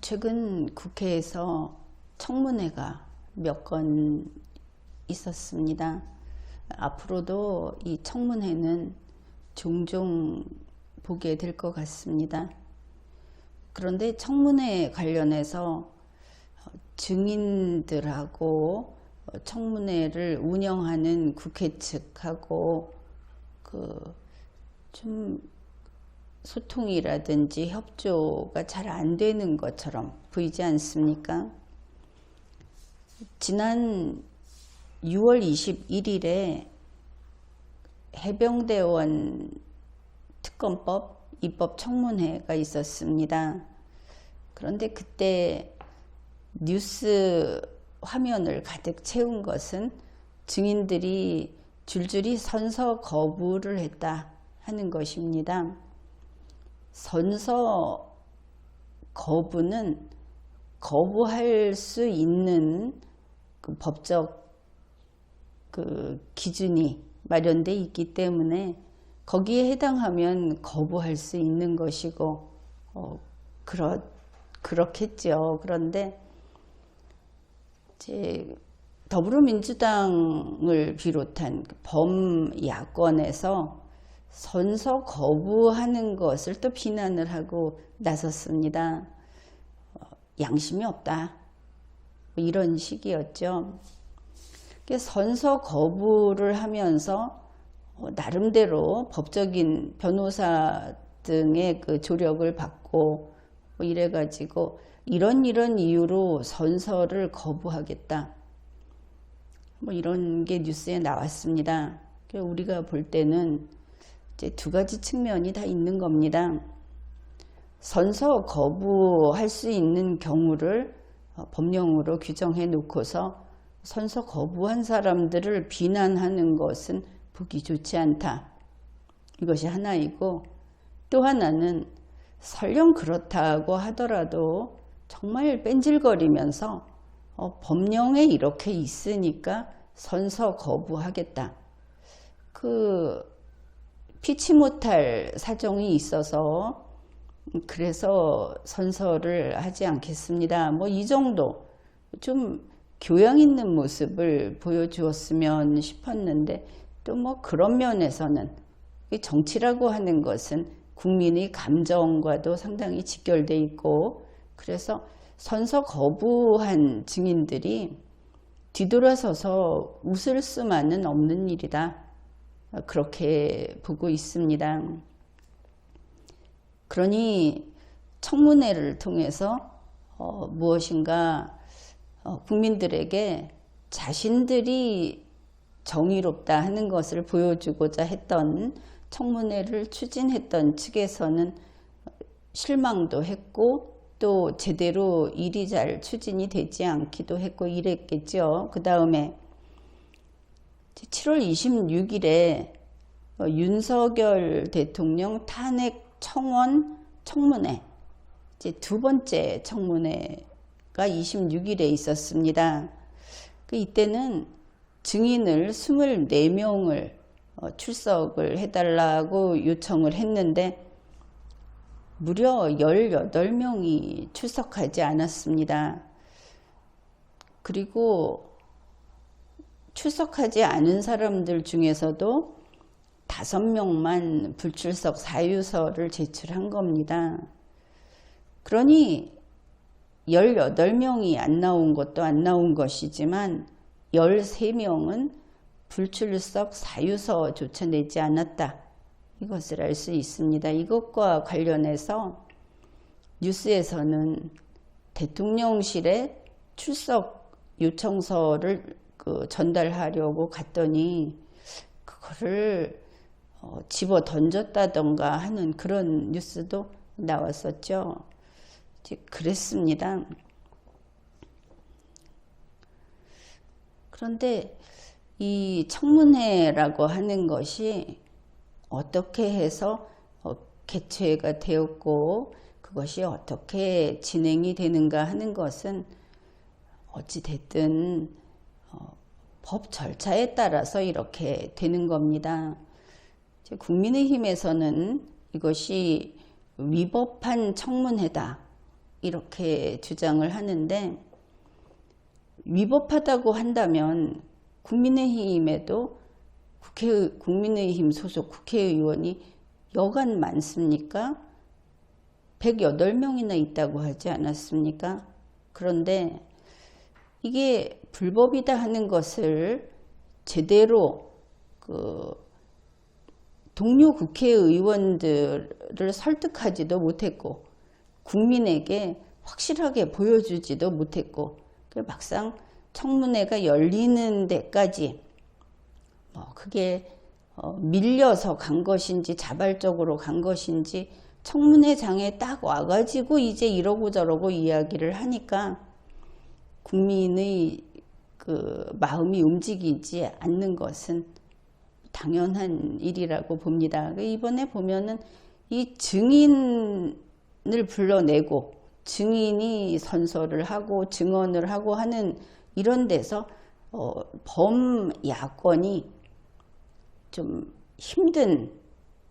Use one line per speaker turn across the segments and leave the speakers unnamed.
최근 국회에서 청문회가 몇 건 있었습니다. 앞으로도 이 청문회는 종종 보게 될 것 같습니다. 그런데 청문회 관련해서 증인들하고 청문회를 운영하는 국회 측하고 그좀 소통이라든지 협조가 잘 안 되는 것처럼 보이지 않습니까? 지난 6월 21일에 해병대원 특검법 입법 청문회가 있었습니다. 그런데 그때 뉴스 화면을 가득 채운 것은 증인들이 줄줄이 선서 거부를 했다 하는 것입니다. 선서 거부는 거부할 수 있는 그 법적 그 기준이 마련돼 있기 때문에 거기에 해당하면 거부할 수 있는 것이고 어, 그렇 그렇겠죠. 그런데 이제 더불어민주당을 비롯한 그 범야권에서 선서 거부하는 것을 또 비난을 하고 나섰습니다. 어, 양심이 없다. 뭐 이런 식이었죠. 선서 거부를 하면서 어, 나름대로 법적인 변호사 등의 그 조력을 받고 뭐 이래가지고 이런 이런 이유로 선서를 거부하겠다. 뭐 이런 게 뉴스에 나왔습니다. 우리가 볼 때는 이제 두 가지 측면이 다 있는 겁니다. 선서 거부할 수 있는 경우를 어, 법령으로 규정해 놓고서 선서 거부한 사람들을 비난하는 것은 보기 좋지 않다. 이것이 하나이고 또 하나는 설령 그렇다고 하더라도 정말 뺀질거리면서 어, 법령에 이렇게 있으니까 선서 거부하겠다. 그 피치 못할 사정이 있어서 그래서 선서를 하지 않겠습니다. 뭐 이 정도 좀 교양 있는 모습을 보여주었으면 싶었는데 또 뭐 그런 면에서는 정치라고 하는 것은 국민의 감정과도 상당히 직결돼 있고 그래서 선서 거부한 증인들이 뒤돌아서서 웃을 수만은 없는 일이다. 그렇게 보고 있습니다. 그러니 청문회를 통해서 어, 무엇인가 어, 국민들에게 자신들이 정의롭다 하는 것을 보여주고자 했던 청문회를 추진했던 측에서는 실망도 했고 또 제대로 일이 잘 추진이 되지 않기도 했고 이랬겠죠. 그 다음에 7월 26일에 어, 윤석열 대통령 탄핵 청원 청문회 이제 두 번째 청문회가 26일에 있었습니다. 그 이때는 증인을 24명을 어, 출석을 해달라고 요청을 했는데 무려 18명이 출석하지 않았습니다. 그리고 출석하지 않은 사람들 중에서도 다섯 명만 불출석 사유서를 제출한 겁니다. 그러니 18명이 안 나온 것도 안 나온 것이지만 13명은 불출석 사유서조차 내지 않았다. 이것을 알 수 있습니다. 이것과 관련해서 뉴스에서는 대통령실에 출석 요청서를 그 전달하려고 갔더니 그거를 어, 집어 던졌다던가 하는 그런 뉴스도 나왔었죠. 그랬습니다. 그런데 이 청문회라고 하는 것이 어떻게 해서 어, 개최가 되었고 그것이 어떻게 진행이 되는가 하는 것은 어찌 됐든 어, 법 절차에 따라서 이렇게 되는 겁니다. 국민의힘에서는 이것이 위법한 청문회다 이렇게 주장을 하는데 위법하다고 한다면 국민의힘에도 국회 국민의힘 소속 국회의원이 여간 많습니까? 108명이나 있다고 하지 않았습니까? 그런데 이게 불법이다 하는 것을 제대로 그 동료 국회의원들을 설득하지도 못했고 국민에게 확실하게 보여주지도 못했고 그 막상 청문회가 열리는 데까지 뭐 그게 어 밀려서 간 것인지 자발적으로 간 것인지 청문회장에 딱 와가지고 이제 이러고 저러고 이야기를 하니까 국민의 그 마음이 움직이지 않는 것은 당연한 일이라고 봅니다. 그 이번에 보면은 이 증인을 불러내고 증인이 선서를 하고 증언을 하고 하는 이런 데서 어, 범야권이 좀 힘든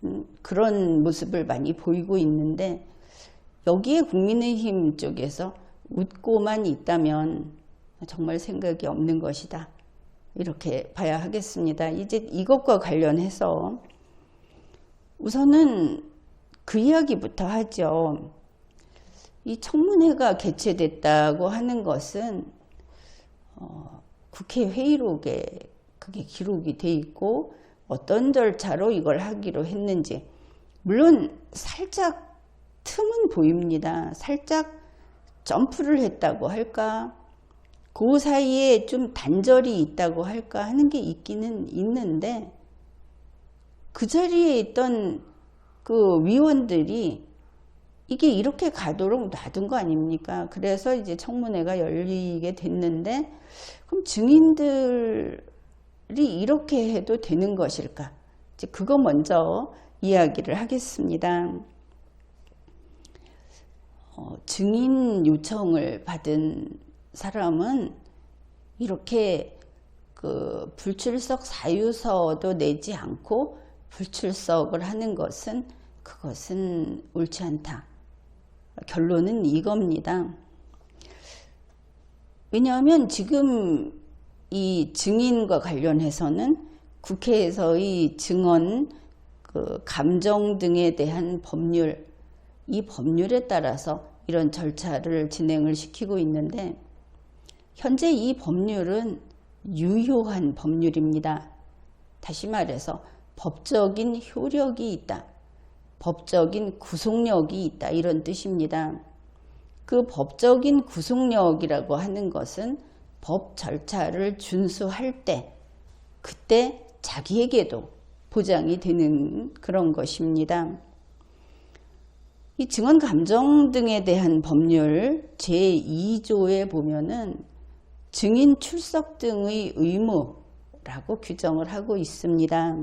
음, 그런 모습을 많이 보이고 있는데 여기에 국민의힘 쪽에서 웃고만 있다면 정말 생각이 없는 것이다. 이렇게 봐야 하겠습니다. 이제 이것과 관련해서 우선은 그 이야기부터 하죠. 이 청문회가 개최됐다고 하는 것은 어, 국회 회의록에 그게 기록이 돼 있고 어떤 절차로 이걸 하기로 했는지 물론 살짝 틈은 보입니다. 살짝 점프를 했다고 할까? 그 사이에 좀 단절이 있다고 할까 하는 게 있기는 있는데 그 자리에 있던 그 위원들이 이게 이렇게 가도록 놔둔 거 아닙니까? 그래서 이제 청문회가 열리게 됐는데 그럼 증인들이 이렇게 해도 되는 것일까? 이제 그거 먼저 이야기를 하겠습니다. 어, 증인 요청을 받은 사람은 이렇게 그 불출석 사유서도 내지 않고 불출석을 하는 것은 그것은 옳지 않다. 결론은 이겁니다. 왜냐하면 지금 이 증인과 관련해서는 국회에서의 증언, 그 감정 등에 대한 법률, 이 법률에 따라서 이런 절차를 진행을 시키고 있는데 현재 이 법률은 유효한 법률입니다. 다시 말해서 법적인 효력이 있다. 법적인 구속력이 있다. 이런 뜻입니다. 그 법적인 구속력이라고 하는 것은 법 절차를 준수할 때 그때 자기에게도 보장이 되는 그런 것입니다. 이 증언 감정 등에 대한 법률 제2조에 보면은 증인 출석 등의 의무라고 규정을 하고 있습니다.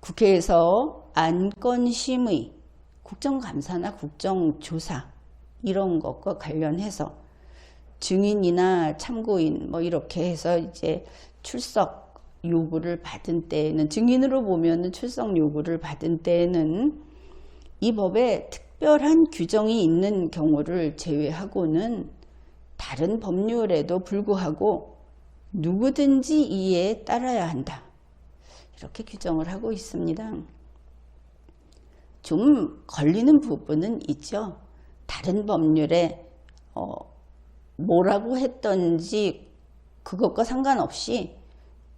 국회에서 안건심의 국정감사나 국정조사 이런 것과 관련해서 증인이나 참고인 뭐 이렇게 해서 이제 출석 요구를 받은 때에는 증인으로 보면은 출석 요구를 받은 때에는 이 법에 특별한 규정이 있는 경우를 제외하고는 다른 법률에도 불구하고 누구든지 이에 따라야 한다. 이렇게 규정을 하고 있습니다. 좀 걸리는 부분은 있죠. 다른 법률에 어, 뭐라고 했던지 그것과 상관없이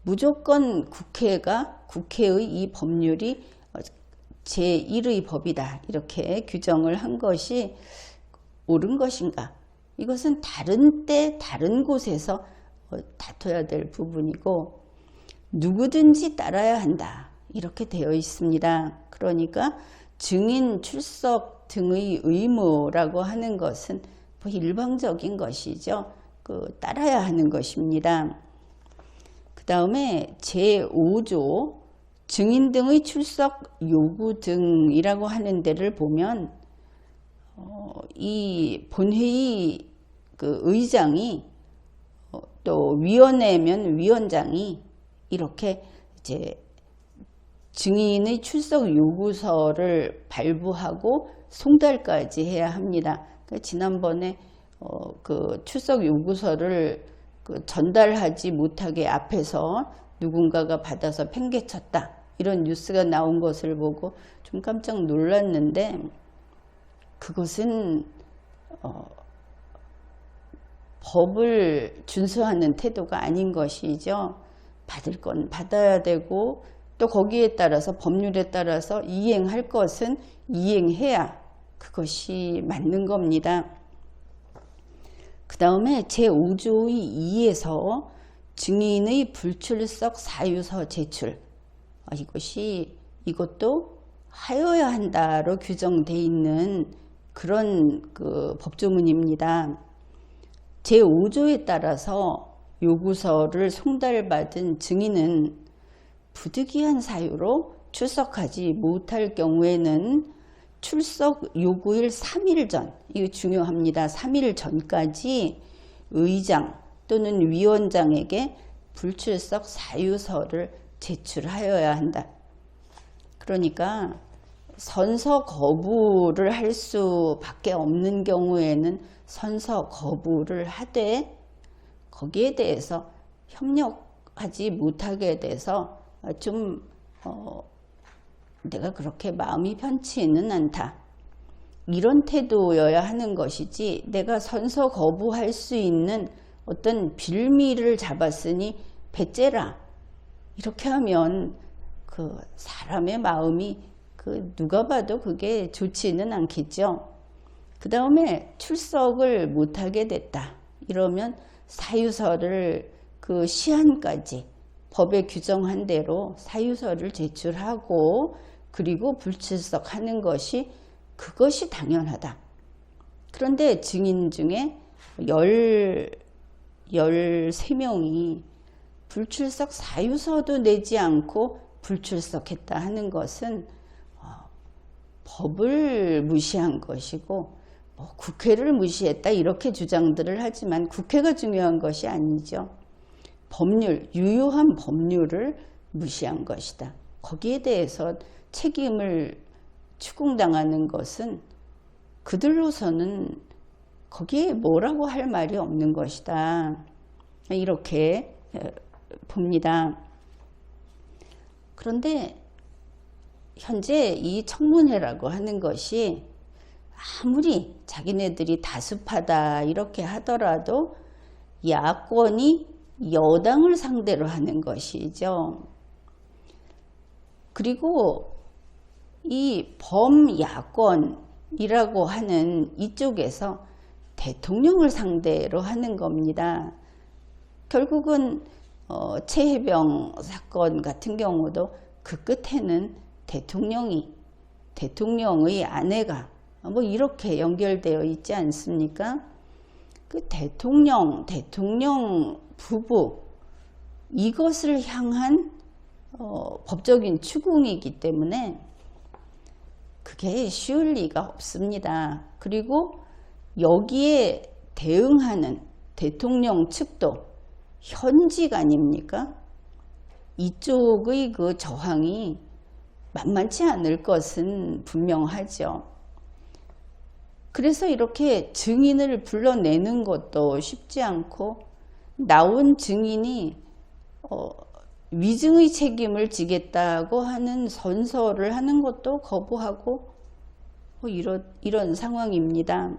무조건 국회가 국회의 이 법률이 제1의 법이다 이렇게 규정을 한 것이 옳은 것인가 이것은 다른 때 다른 곳에서 어, 다퉈야 될 부분이고 누구든지 따라야 한다 이렇게 되어 있습니다. 그러니까 증인 출석 등의 의무라고 하는 것은 뭐 일방적인 것이죠. 그 따라야 하는 것입니다. 그 다음에 제5조 증인 등의 출석 요구 등이라고 하는 데를 보면 어, 이 본회의 그 의장이 어, 또 위원회면 위원장이 이렇게 이제 증인의 출석 요구서를 발부하고 송달까지 해야 합니다. 그 지난번에 어, 그 출석 요구서를 그 전달하지 못하게 앞에서 누군가가 받아서 팽개쳤다 이런 뉴스가 나온 것을 보고 좀 깜짝 놀랐는데 그것은 어, 법을 준수하는 태도가 아닌 것이죠. 받을 건 받아야 되고 또 거기에 따라서 법률에 따라서 이행할 것은 이행해야 그것이 맞는 겁니다. 그 다음에 제5조의 2에서 증인의 불출석 사유서 제출 아, 이것이 이것도 하여야 한다로 규정돼 있는 그런 그 법조문입니다. 제5조에 따라서 요구서를 송달받은 증인은 부득이한 사유로 출석하지 못할 경우에는 출석 요구일 3일 전, 이거 중요합니다. 3일 전까지 의장 또는 위원장에게 불출석 사유서를 제출하여야 한다. 그러니까 선서 거부를 할 수밖에 없는 경우에는 선서 거부를 하되 거기에 대해서 협력하지 못하게 돼서 좀 어, 내가 그렇게 마음이 편치는 않다. 이런 태도여야 하는 것이지 내가 선서 거부할 수 있는 어떤 빌미를 잡았으니 배째라 이렇게 하면 그 사람의 마음이 그 누가 봐도 그게 좋지는 않겠죠. 그 다음에 출석을 못하게 됐다. 이러면 사유서를 그 시한까지 법에 규정한 대로 사유서를 제출하고 그리고 불출석하는 것이 그것이 당연하다. 그런데 증인 중에 열, 13명이 불출석 사유서도 내지 않고 불출석했다 하는 것은 어, 법을 무시한 것이고 뭐 국회를 무시했다 이렇게 주장들을 하지만 국회가 중요한 것이 아니죠. 법률, 유효한 법률을 무시한 것이다. 거기에 대해서 책임을 추궁당하는 것은 그들로서는 거기에 뭐라고 할 말이 없는 것이다. 이렇게 봅니다. 그런데 현재 이 청문회라고 하는 것이 아무리 자기네들이 다수파다 이렇게 하더라도 야권이 여당을 상대로 하는 것이죠. 그리고 이 범야권이라고 하는 이쪽에서 대통령을 상대로 하는 겁니다. 결국은 어, 최혜병 사건 같은 경우도 그 끝에는 대통령이 대통령의 아내가 뭐 이렇게 연결되어 있지 않습니까? 그 대통령, 대통령 부부 이것을 향한 어, 법적인 추궁이기 때문에 그게 쉬울 리가 없습니다. 그리고 여기에 대응하는 대통령 측도 현직 아닙니까? 이쪽의 그 저항이 만만치 않을 것은 분명하죠. 그래서 이렇게 증인을 불러내는 것도 쉽지 않고 나온 증인이 어, 위증의 책임을 지겠다고 하는 선서를 하는 것도 거부하고 뭐 이런, 이런 상황입니다.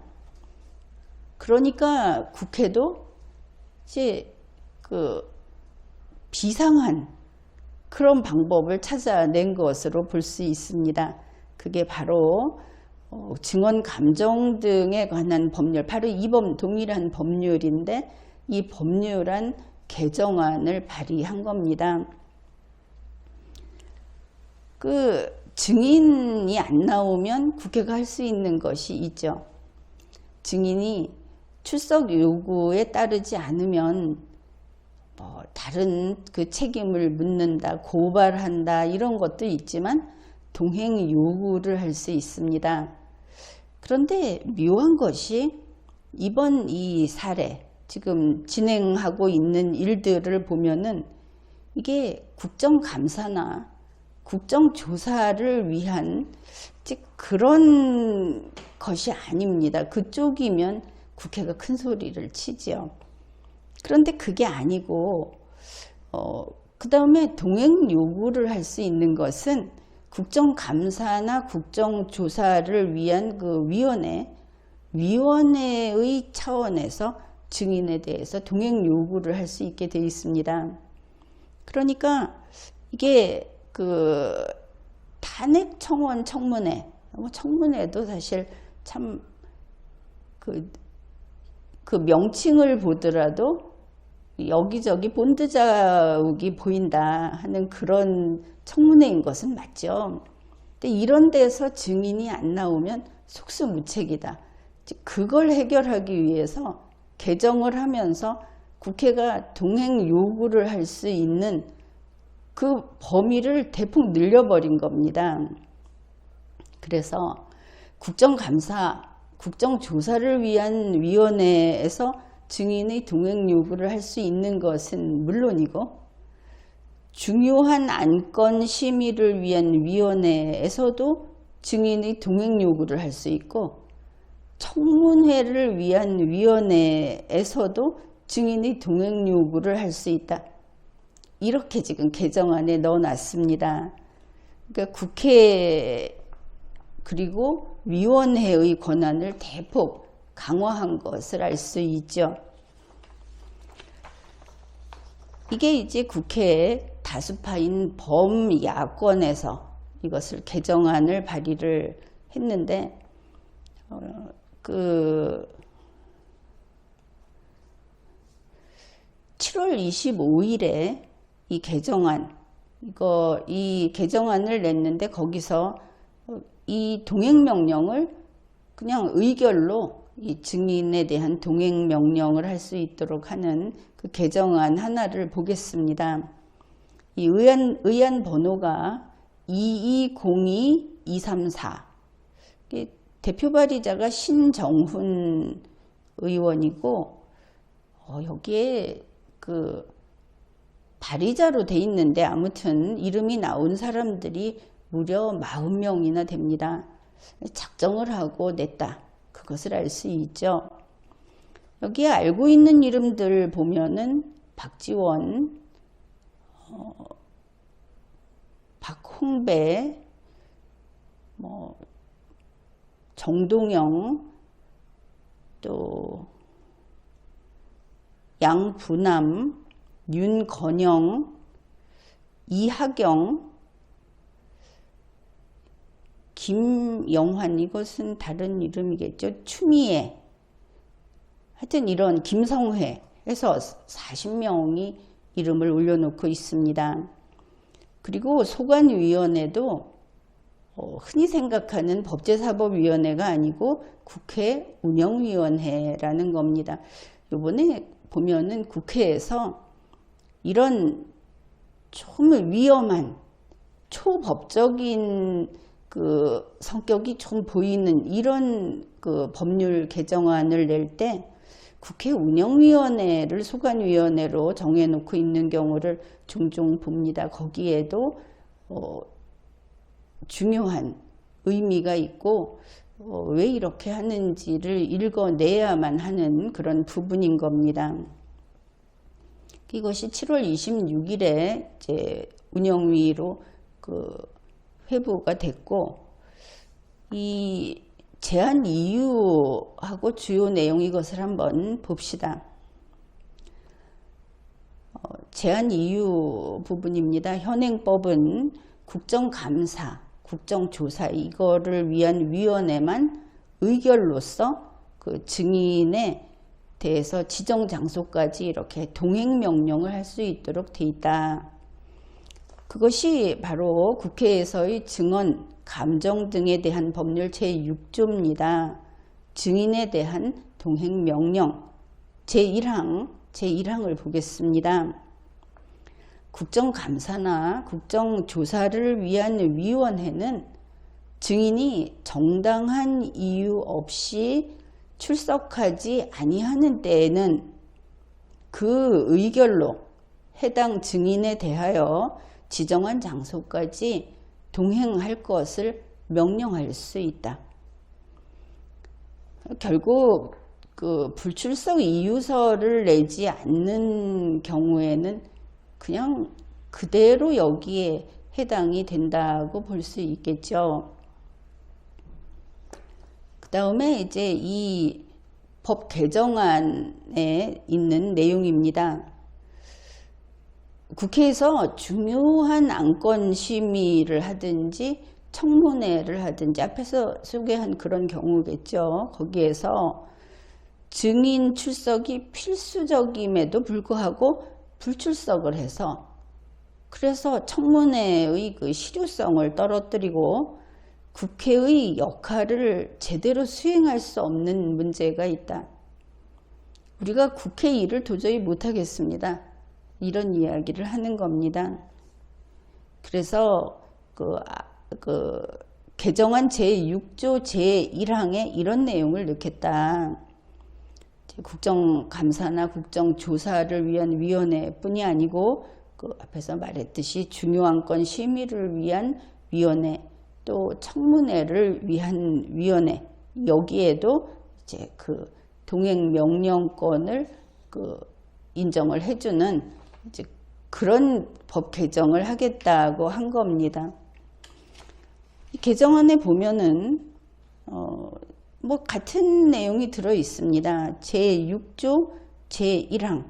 그러니까 국회도 이제 그 비상한 그런 방법을 찾아낸 것으로 볼 수 있습니다. 그게 바로 어, 증언 감정 등에 관한 법률, 바로 이 범 동일한 법률인데 이 법률안 개정안을 발의한 겁니다. 그 증인이 안 나오면 국회가 할 수 있는 것이 있죠. 증인이 출석 요구에 따르지 않으면 뭐 다른 그 책임을 묻는다, 고발한다 이런 것도 있지만 동행 요구를 할 수 있습니다. 그런데 묘한 것이 이번 이 사례, 지금 진행하고 있는 일들을 보면은 이게 국정감사나 국정조사를 위한 즉 그런 것이 아닙니다. 그쪽이면 국회가 큰 소리를 치지요. 그런데 그게 아니고 어, 그 다음에 동행 요구를 할 수 있는 것은 국정감사나 국정조사를 위한 그 위원회, 위원회의 차원에서 증인에 대해서 동행 요구를 할 수 있게 되어 있습니다. 그러니까 이게 그 탄핵 청원 청문회, 뭐 청문회도 사실 참 그, 그 명칭을 보더라도 여기저기 본드 자욱이 보인다 하는 그런 청문회인 것은 맞죠. 근데 이런 데서 증인이 안 나오면 속수무책이다. 그걸 해결하기 위해서 개정을 하면서 국회가 동행 요구를 할 수 있는 그 범위를 대폭 늘려버린 겁니다. 그래서 국정감사, 국정조사를 위한 위원회에서 증인의 동행 요구를 할 수 있는 것은 물론이고 중요한 안건 심의를 위한 위원회에서도 증인의 동행 요구를 할 수 있고 청문회를 위한 위원회에서도 증인의 동행 요구를 할 수 있다. 이렇게 지금 개정안에 넣어놨습니다. 그러니까 국회 그리고 위원회의 권한을 대폭 강화한 것을 알 수 있죠. 이게 이제 국회 다수파인 범야권에서 이것을 개정안을 발의를 했는데 어, 그 7월 25일에 이 개정안 이거 이 개정안을 냈는데 거기서 이 동행 명령을 그냥 의결로 이 증인에 대한 동행 명령을 할 수 있도록 하는 그 개정안 하나를 보겠습니다. 이 의안 의안 번호가 2202234 대표 발의자가 신정훈 의원이고 어, 여기에 그 발의자로 돼 있는데 아무튼 이름이 나온 사람들이 무려 40명이나 됩니다. 작정을 하고 냈다. 그것을 알 수 있죠. 여기에 알고 있는 이름들 보면은 박지원, 어, 박홍배, 뭐 정동영, 또 양부남, 윤건영, 이하경, 김영환 이것은 다른 이름이겠죠. 추미애 하여튼 이런 김성회 해서 40명이 이름을 올려놓고 있습니다. 그리고 소관위원회도 어, 흔히 생각하는 법제사법위원회가 아니고 국회 운영위원회라는 겁니다. 요번에 보면은 국회에서 이런 좀 위험한 초법적인 그 성격이 좀 보이는 이런 그 법률 개정안을 낼 때 국회 운영위원회를 소관위원회로 정해놓고 있는 경우를 종종 봅니다. 거기에도 어 중요한 의미가 있고 어, 왜 이렇게 하는지를 읽어내야만 하는 그런 부분인 겁니다. 이것이 7월 26일에 이제 운영위로 그 회부가 됐고 이 제한 이유하고 주요 내용 이것을 한번 봅시다. 어, 제한 이유 부분입니다. 현행법은 국정감사 국정조사 이거를 위한 위원회만 의결로서 그 증인에 대해서 지정 장소까지 이렇게 동행 명령을 할 수 있도록 돼 있다. 그것이 바로 국회에서의 증언, 감정 등에 대한 법률 제6조입니다. 증인에 대한 동행 명령 제1항, 제1항을 보겠습니다. 국정감사나 국정조사를 위한 위원회는 증인이 정당한 이유 없이 출석하지 아니하는 때에는 그 의결로 해당 증인에 대하여 지정한 장소까지 동행할 것을 명령할 수 있다. 결국 그 불출석 이유서를 내지 않는 경우에는 그냥 그대로 여기에 해당이 된다고 볼 수 있겠죠. 그 다음에 이제 이 법 개정안에 있는 내용입니다. 국회에서 중요한 안건 심의를 하든지 청문회를 하든지 앞에서 소개한 그런 경우겠죠. 거기에서 증인 출석이 필수적임에도 불구하고 불출석을 해서 그래서 청문회의 그 실효성을 떨어뜨리고 국회의 역할을 제대로 수행할 수 없는 문제가 있다. 우리가 국회 일을 도저히 못하겠습니다. 이런 이야기를 하는 겁니다. 그래서 그, 아, 그 개정안 제6조 제1항에 이런 내용을 넣겠다. 국정감사나 국정조사를 위한 위원회뿐이 아니고 그 앞에서 말했듯이 중요한 건 심의를 위한 위원회 또 청문회를 위한 위원회 여기에도 이제 그 동행 명령권을 그 인정을 해주는 이제 그런 법 개정을 하겠다고 한 겁니다. 이 개정안에 보면은 어 뭐 같은 내용이 들어 있습니다. 제 6조 제 1항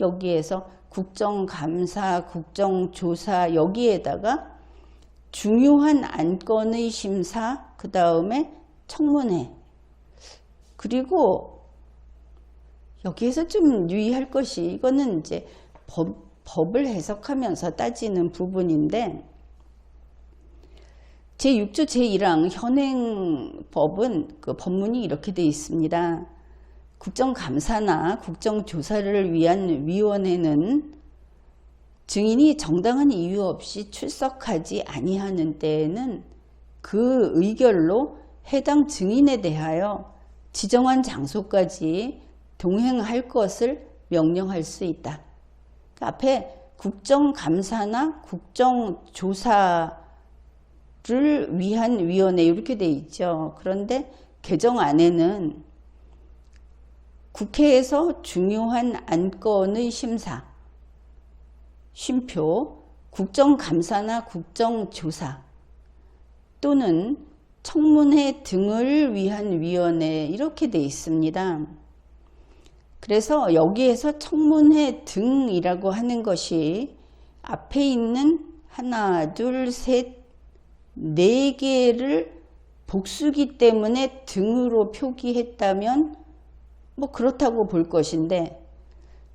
여기에서 국정감사, 국정조사 여기에다가 중요한 안건의 심사, 그 다음에 청문회. 그리고 여기에서 좀 유의할 것이 이거는 이제 법, 법을 해석하면서 따지는 부분인데 제6조 제1항 현행 법은 그 법문이 이렇게 되어 있습니다. 국정감사나 국정조사를 위한 위원회는 증인이 정당한 이유 없이 출석하지 아니하는 때에는 그 의결로 해당 증인에 대하여 지정한 장소까지 동행할 것을 명령할 수 있다. 그 앞에 국정감사나 국정조사를 위한 위원회 이렇게 돼 있죠. 그런데 개정 안에는 국회에서 중요한 안건의 심사, 쉼표, 국정감사나 국정조사 또는 청문회 등을 위한 위원회 이렇게 돼 있습니다. 그래서 여기에서 청문회 등이라고 하는 것이 앞에 있는 하나, 둘, 셋, 네 개를 복수기 때문에 등으로 표기했다면 뭐 그렇다고 볼 것인데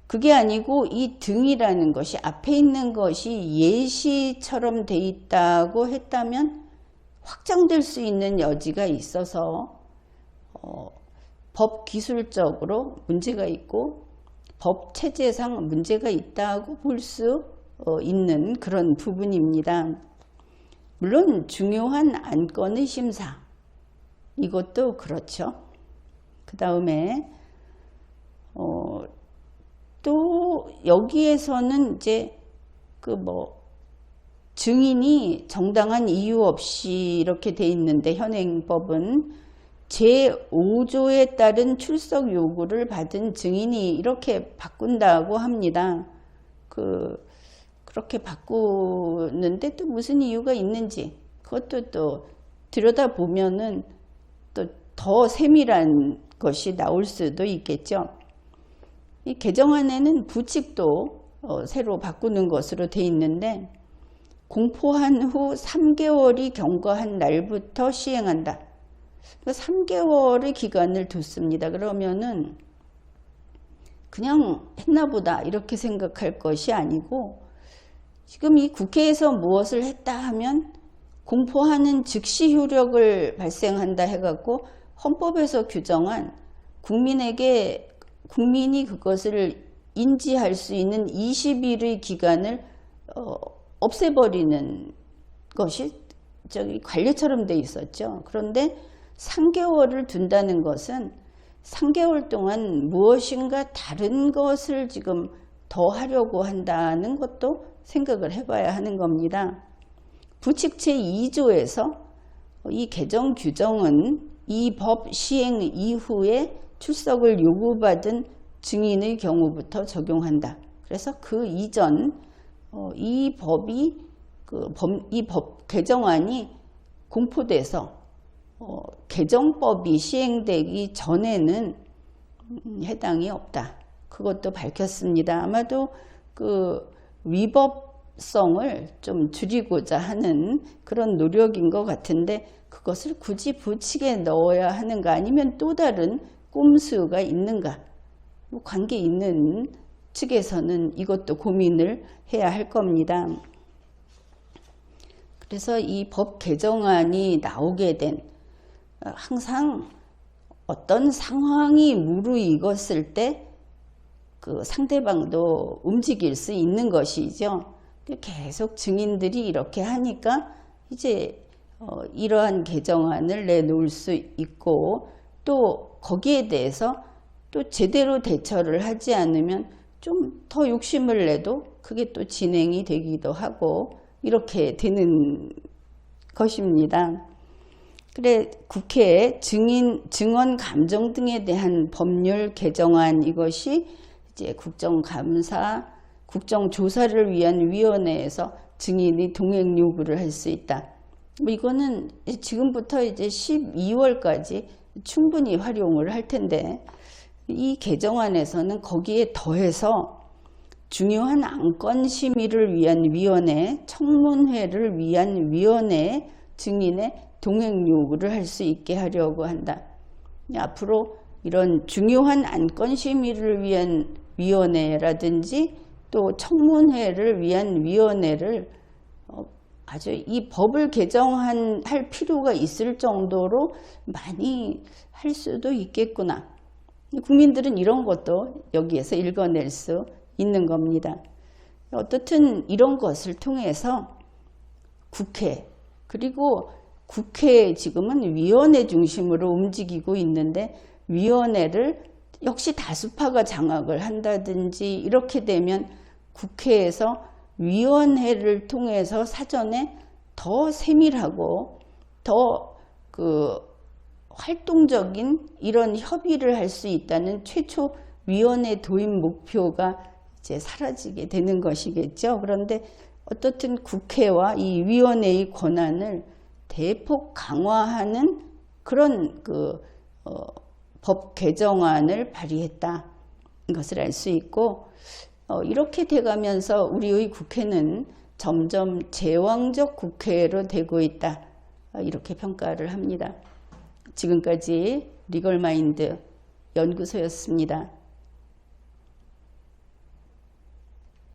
그게 아니고 이 등이라는 것이 앞에 있는 것이 예시처럼 돼 있다고 했다면 확장될 수 있는 여지가 있어서 어, 법 기술적으로 문제가 있고 법 체제상 문제가 있다고 볼수 어, 있는 그런 부분입니다. 물론 중요한 안건의 심사 이것도 그렇죠. 그 다음에 어, 또 여기에서는 이제 그 뭐 증인이 정당한 이유 없이 이렇게 돼 있는데 현행법은 제5조에 따른 출석 요구를 받은 증인이 이렇게 바꾼다고 합니다. 그 그렇게 바꾸는데 또 무슨 이유가 있는지 그것도 또 들여다 보면은 또 더 세밀한 것이 나올 수도 있겠죠. 이 개정안에는 부칙도 어, 새로 바꾸는 것으로 돼 있는데 공포한 후 3개월이 경과한 날부터 시행한다. 3개월의 그러니까 기간을 뒀습니다. 그러면은 그냥 했나 보다 이렇게 생각할 것이 아니고 지금 이 국회에서 무엇을 했다 하면 공포하는 즉시 효력을 발생한다 해갖고 헌법에서 규정한 국민에게 국민이 그것을 인지할 수 있는 20일의 기간을 어, 없애버리는 것이 저기 관례처럼 돼 있었죠. 그런데 3개월을 둔다는 것은 3개월 동안 무엇인가 다른 것을 지금 더 하려고 한다는 것도 생각을 해봐야 하는 겁니다. 부칙 제2조에서 이 개정 규정은 이 법 시행 이후에 출석을 요구받은 증인의 경우부터 적용한다. 그래서 그 이전 어, 이 법이 이법 개정안이 공포돼서 어, 개정법이 시행되기 전에는 음, 해당이 없다. 그것도 밝혔습니다. 아마도 그 위법성을 좀 줄이고자 하는 그런 노력인 것 같은데 그것을 굳이 부칙에 넣어야 하는가 아니면 또 다른 꼼수가 있는가 뭐 관계 있는 측에서는 이것도 고민을 해야 할 겁니다. 그래서 이 법 개정안이 나오게 된 어, 항상 어떤 상황이 무르익었을 때 그 상대방도 움직일 수 있는 것이죠. 계속 증인들이 이렇게 하니까 이제 어 이러한 개정안을 내놓을 수 있고 또 거기에 대해서 또 제대로 대처를 하지 않으면 좀 더 욕심을 내도 그게 또 진행이 되기도 하고 이렇게 되는 것입니다. 그래 국회에 증인, 증언 감정 등에 대한 법률 개정안 이것이 이제 국정감사, 국정조사를 위한 위원회에서 증인이 동행 요구를 할 수 있다. 뭐 이거는 지금부터 이제 12월까지 충분히 활용을 할 텐데 이 개정안에서는 거기에 더해서 중요한 안건 심의를 위한 위원회, 청문회를 위한 위원회 증인의 동행 요구를 할 수 있게 하려고 한다. 앞으로 이런 중요한 안건 심의를 위한 위원회라든지 또 청문회를 위한 위원회를 어, 아주 이 법을 개정한 할 필요가 있을 정도로 많이 할 수도 있겠구나. 국민들은 이런 것도 여기에서 읽어낼 수 있는 겁니다. 어떻든 이런 것을 통해서 국회 그리고 국회 지금은 위원회 중심으로 움직이고 있는데 위원회를 역시 다수파가 장악을 한다든지 이렇게 되면 국회에서 위원회를 통해서 사전에 더 세밀하고 더 그 활동적인 이런 협의를 할 수 있다는 최초 위원회 도입 목표가 이제 사라지게 되는 것이겠죠. 그런데 어떻든 국회와 이 위원회의 권한을 대폭 강화하는 그런 그, 어, 법 개정안을 발의했다. 것을 알 수 있고, 어, 이렇게 돼가면서 우리의 국회는 점점 제왕적 국회로 되고 있다. 어, 이렇게 평가를 합니다. 지금까지 리걸마인드 연구소였습니다.